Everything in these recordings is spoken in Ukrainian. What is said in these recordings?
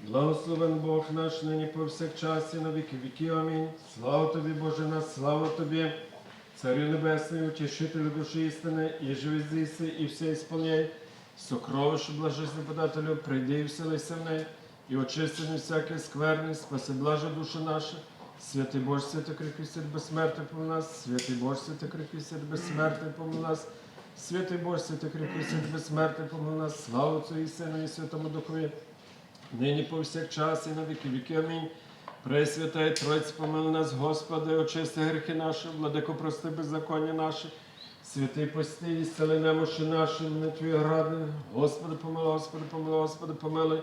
Благословен Бог наш нині повсякчас і на віки віків. Амінь. Слава тобі, Боже наш, слава тобі, Царю Небесний, утішителю душі істини, і живи здійси, і все ісполняй. Сокровище блажесне подателю, прийди і вселися в неї, і очисти не всяке скверне, спаси блаже душа наша. Святий Боже, святий кріпкий свят безсмертний помил нас, святий Боже, святий кріпкий свят безсмертний помил нас, святий Боже, святий свят безсмертний помил нас, слава Отцю і Сину і Святому Духові, нині повсякчас і на віки віки. Амінь. Пресвятая Тройць, помили нас, Господи, очисти гріхи наші, владико, прости беззаконня наші. Святий пости, і зцели немощі наші, не Твої гради. Господи, помилуй, Господи, помилуй, Господи, помилуй.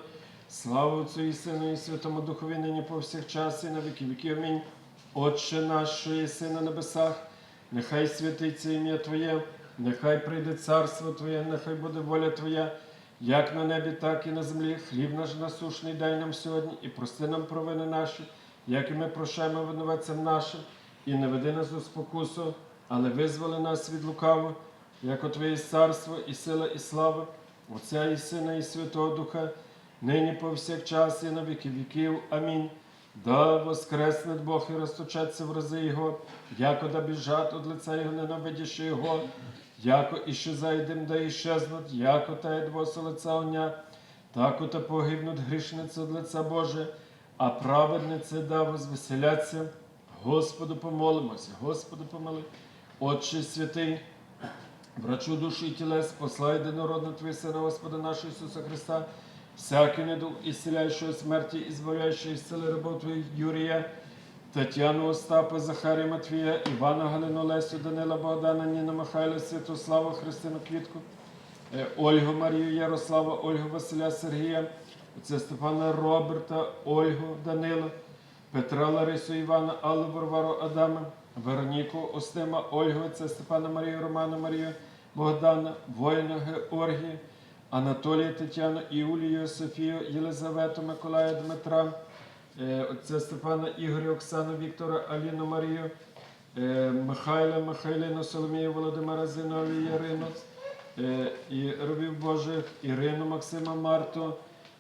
Слава Отцю і Сину і Святому Духові, нині повсякчас і на віки віки. Амінь. Отче наш, що єси на небесах, нехай святиться ім'я Твоє, нехай прийде царство Твоє, нехай буде воля Твоя, як на небі, так і на землі. Хліб наш насушний дай нам сьогодні, і прости нам провини наші, як і ми прощаємо винуватцям нашим, і не веди нас у спокусу, але визволи нас від лукавого, як Твоє царство, і сила, і слава, Отця і Сина, і Святого Духа, нині повсякчас, і на віки віків. Амінь. Да воскресне Бог і розточаться в рази Його, яко да біжать от лица Його, ненавидящи Його, яко іще зайдем, да іщезнуть, яко та двоса лица огня, тако та погибнуть грішниці от лица Боже, а праведниці да возвеселяться. Господу помолимося, Господу помили. Отче святий, врачу душі і тілес, послай єдинородного Твій Сина, Господа нашого Ісуса Христа, всякий недуг ісціляючого смерті, і збавляючого сили Твоїх Юрія, Тетяну Остапа, Захарія Матвія, Івана Галину Лесю, Данила Богдана, Ніна Михайла, Святослава, Христину Квітку, е, Ольгу Марію Ярослава, Ольгу Василя Сергія, отця Степана Роберта, Ольгу Данила, Петра Ларису Івана, Аллу Варвару Адама, Вероніку Остима, Ольгу, отця Степана Марію, Романа Марію, Богдана, воїна Георгія, Анатолія Тетяну, Іулію, Софію, Єлизавету, Миколая Дмитра, е, отця Степана Ігоря, Оксану, Віктора, Аліну Марію, е, Михайла, Михайлину, Соломію, Володимира Зиновію, Ярину, е, і робів Божих, Ірину, Максима, Марту,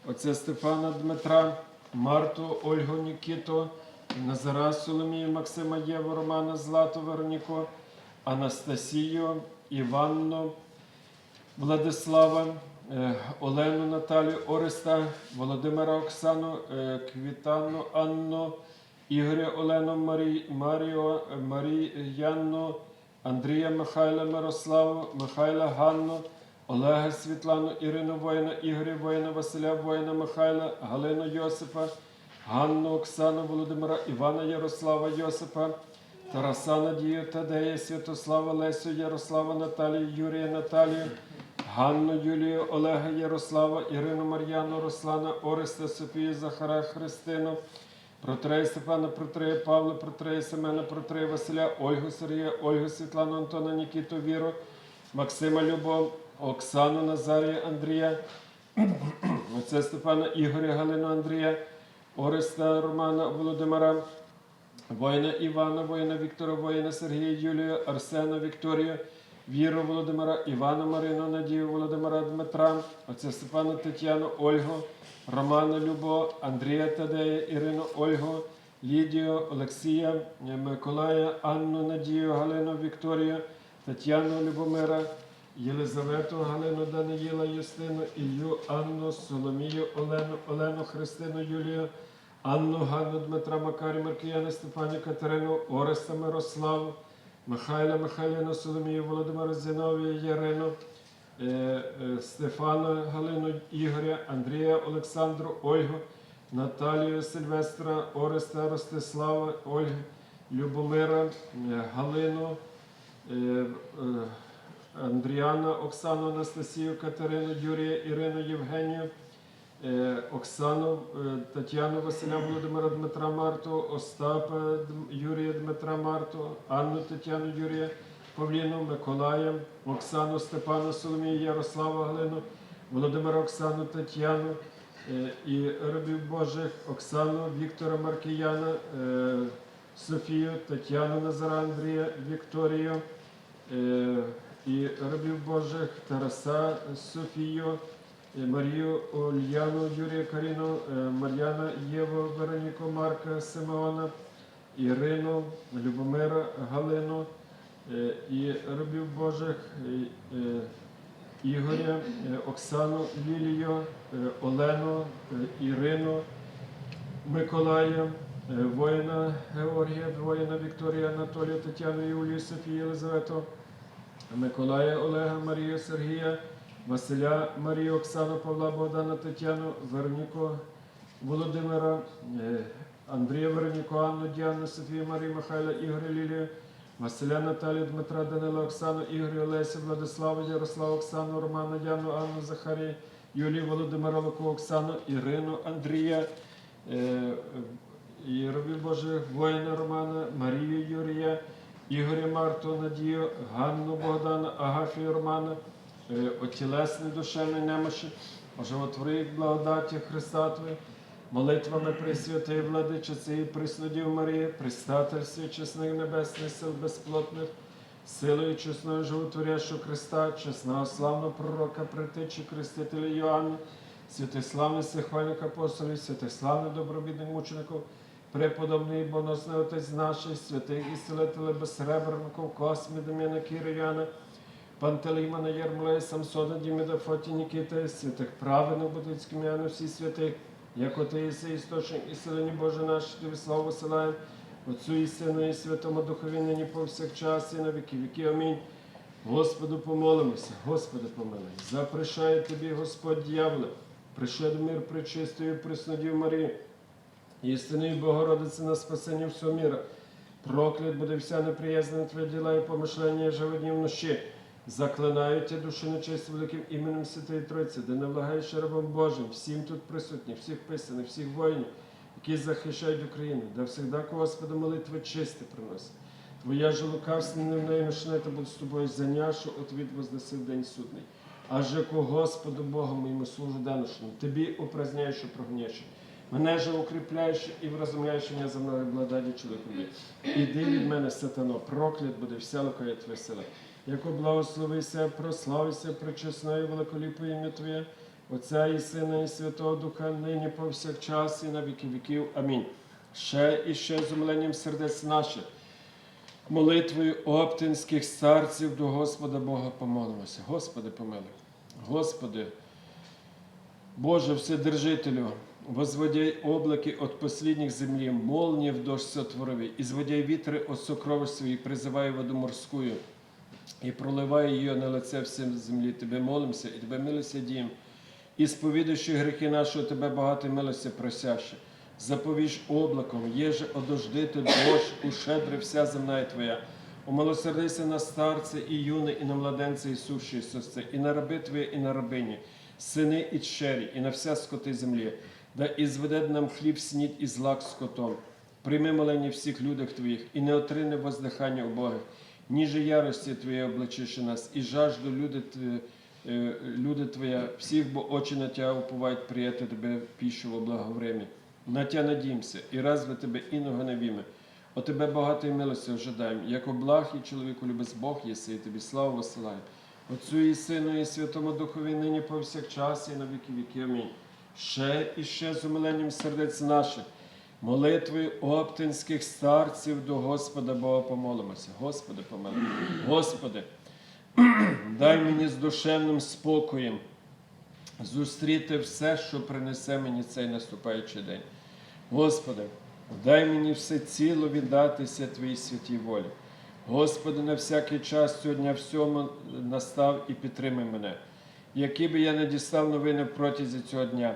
отця Стефана Дмитра, Марту, Ольгу Нікіту, Назара, Соломію, Максима, Єву, Романа, Злату, Вероніку, Анастасію, Іванну, Владислава, Олену Наталію, Ореста, Володимира Оксану, е, Квітану Анну, Ігоря Олену Марі, Маріо, е, Маріянну, Андрія Михайла Мирославу, Михайла Ганну, Олега Світлану, Ірину Воїна, Ігоря Воїна, Василя Воїна, Михайла, Галину Йосипа, Ганну Оксану, Володимира, Івана Ярослава Йосипа, Тараса Надію, Тадея, Святослава, Лесю, Ярослава, Наталію, Юрія Наталію, Ганну Юлію, Олега Ярослава, Ірину Мар'яну, Руслана, Ореста, Софію, Захара, Христину, Протрея Степана, Протрея Павла, Протрея Семена, Протрея Василя, Ольгу Сергія, Ольгу Світлану, Антона, Нікіту, Віру, Максима Любов, Оксану Назарія, Андрія, отця Степана Ігоря, Галину Андрія, Ореста Романа, Володимира, воїна Івана, воїна Віктора, воїна Сергія, Юлію, Арсена, Вікторію, Віру Володимира, Івана Марину, Надію Володимира Дмитра, отця Степана Тетяну, Ольгу, Романа Любо, Андрія Тадея, Ірину Ольгу, Лідію, Олексія, Миколая, Анну Надію, Галину Вікторію, Тетяну Любомира, Єлизавету, Галину Даниїла, Юстину, Ілью, Анну, Соломію, Олену, Олену, Христину, Юлію, Анну, Ганну, Дмитра, Макарі, Маркіяна, Степані, Катерину, Ореста, Мирославу, Михайла, Михайлину, Соломію, Володимира Зіновія, Ярину, е, е, Стефана, Галину, Ігоря, Андрія, Олександру, Ольгу, Наталію, Сильвестра, Ореста, Ростислава, Ольгу, Любомира, е, Галину, Андріана, Оксану, Анастасію, Катерину, Юрія, Ірину, Євгенію, Оксану, е, Тетяну, Василя, Володимира, Дмитра, Марту, Остапа, Юрія, Дмитра, Марту, Анну, Тетяну, Юрія, Павліну, Миколая, Оксану, Степана, Соломію, Ярослава, Галину, Володимира, Оксану, Тетяну е, і рабів Божих, Оксану, Віктора Маркіяна, е, Софію, Тетяну Назара, Андрія, Вікторію, е, і рабів Божих Тараса, Софію, е, Марію Ульяну, Юрія Каріну, е, Мар'яна Єву, Вероніку Марка Симеона, Ірину, Любомира Галину е, і рабів Божих е, е, Ігоря, е, Оксану Лілію, е, Олену, е, Ірину, Миколая, е, воїна Георгія, воїна Вікторія, Анатолія, Тетяну, Юлію, Софію, Єлизавету, Миколая, Олега, Марію, Сергія, Василя, Марію, Оксану, Павла, Богдана, Тетяну, Вероніку, Володимира, е, Андрія, Вероніку, Анну, Діану, Софію, Марію, Михайла, Ігоря, Лілію, Василя, Наталію, Дмитра, Данила, Оксану, Ігоря, Олеся, Владислава, Ярослава, Оксану, Романа, Діану, Анну, Захарію, Юлію, Володимира, Луку, Оксану, Ірину, Андрія, е, і робів Божих, воїна Романа, Марію Юрія, Ігоря Марту, Надію, Ганну Богдана, Агафію Романа, е, отілесні душевної немощі, оживотвори Христа Твої, молитвами Пресвятої Владичиці і Прислудів Марії, пристательстві чесних небесних сил безплотних, силою чесного животворящого Христа, чесного славного пророка, притечі Хрестителя Йоанна, святих славних сихвальних апостолів, святих славних добробідних мучеників, преподобний боносний Отець наших, святих і селителів безсребреників, Космі, Дем'яна, Кіри, Яна, Пантелеймона, Єрмолея, Самсона, Діміда, Фоті, Нікіта, святих праведних Будицьким Яну, всі святих, як оти єси істочник і селені Боже наш, тобі славу висилаємо, Отцю і Сину, і Святому Духові, нині повсякчас, і на віки віки. Амінь. Господу помолимося, Господи помилуй. Запрещає тобі, Господь дьяволе, пришед мир причистою, приснодів Марії, істинної Богородиці на спасення всього міра. Проклят буде вся неприязна твоя діла і помишлення живодні вночі. Заклинаю ті душі нечисть великим іменем Святої Тройці, де не рабом Божим, всім тут присутніх, всіх писаних, всіх воїнів, які захищають Україну, де всегда, Господи, молитви чисті приносять. Твоя же лукавство не в неї начинайте буде з тобою заняшу, отвід вознеси в день судний. Аж яко Господу Богу моєму служу даношному, тобі упраздняєш і прогняєш. Мене же укріпляєш і вразумляєш мене за мною благодаті чоловікові. Іди від мене, сатано, проклят буде вся лукає твоя сила. Яко благословися, прославися причесною великоліпою ім'я Твоє, Отця і Сина, і Святого Духа, нині повсякчас, і на віки віків. Амінь. Ще і ще з умиленням сердець наших, молитвою оптинських старців до Господа Бога помолимося. Господи, помилуй. Господи, Боже Вседержителю, возводяй облаки от последних земли, молнии в дождь сотворови, изводяй ветры от сокровищ и призывай воду морскую, и проливай ее на лице всем земли. Тебе молимся, и Тебе милосердієм, і сповідуючи гріхи наші, у Тебе багато милості просяще. Заповіж облаком, єже одождитель Бож, ушедри вся земна Твоя. Умилосердися на старце і юне, і на младенце і Ісусе, і на раби Твої, і на рабині, сини і чері, і на вся скоти землі, да ізведе нам хліб снід і злак скотом. Прийми молення всіх людях Твоїх, і не отрине воздихання убогих, ніже ярості Твоєї облачиши нас, і жажду люди, Тв- е, люди Твоя, всіх, бо очі на Тя уповають прияти Тебе пішу во благовремі. На Тя надімся, і разве Тебе іного не віме. О Тебе багатої милості ожидаємо, як облах і чоловіку любець Бог єси, і Тобі славу висилаю. Отцю і Сину, і Святому Духові, нині повсякчас, і на віки віки. Амінь. Ще і ще з умиленням сердець наших, молитвою оптинських старців до Господа Бога помолимося. Господи, помилуй. Господи, дай мені з душевним спокоєм зустріти все, що принесе мені цей наступаючий день. Господи, дай мені все ціло віддатися Твоїй святій волі. Господи, на всякий час сьогодні всьому настав і підтримай мене. Які би я не дістав новини протязі цього дня,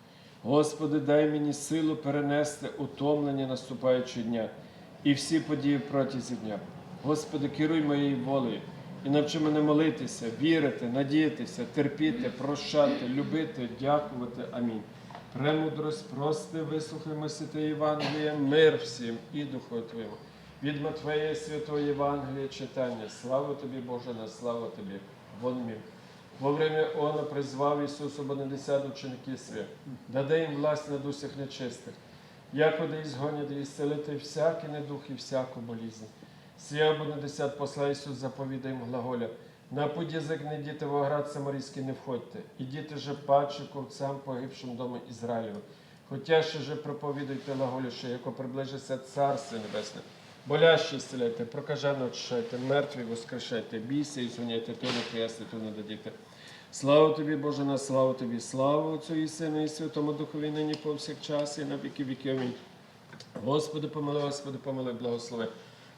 Господи, дай мені силу перенести утомлення наступаючого дня і всі події протязі дня. Господи, керуй моєю волею і навчи мене молитися, вірити, надіятися, терпіти, прощати, любити, дякувати. Амінь. премудрость, прости, вислухаймо святе Євангеліє, мир всім і Духу Твоєму. Від Матвея Святого Євангелія читання. Слава тобі, Боже, на слава тобі. Вон мім. Во время Она призвав Ісус обонадесят учеників свят, даде їм власть над усіх нечистих, якоди ізгонять і зцелити всякий недух і всяку болізнь. Сія обонадесят посла Ісус заповіда їм глаголя, на путь язик не діти в оград Самарійський не входьте, і діти же паче ковцям погибшим дому Ізраїлю. Хотя ще же проповідуйте глаголю, що яко приближиться Царство Небесне. Болящі зціляйте, прокажено очищайте, мертві воскрешайте, бійся і суняйте, то не приясти, то не дадіте. Слава тобі, Боже, на славу тобі, слава Отцю і Сину і Святому Духові, нині повсякчас і на віки віки. Амінь. Господи, помилуй, Господи, помилуй, благослови.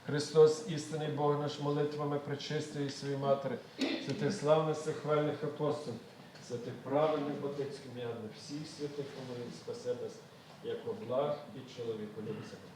Христос, істинний Бог наш, молитвами пречистої своєї Матері, святих славних хвальних апостолів, святих праведних Ботицьким ядних, всіх святих помилуй, спасе нас, як благ і чоловіку любця.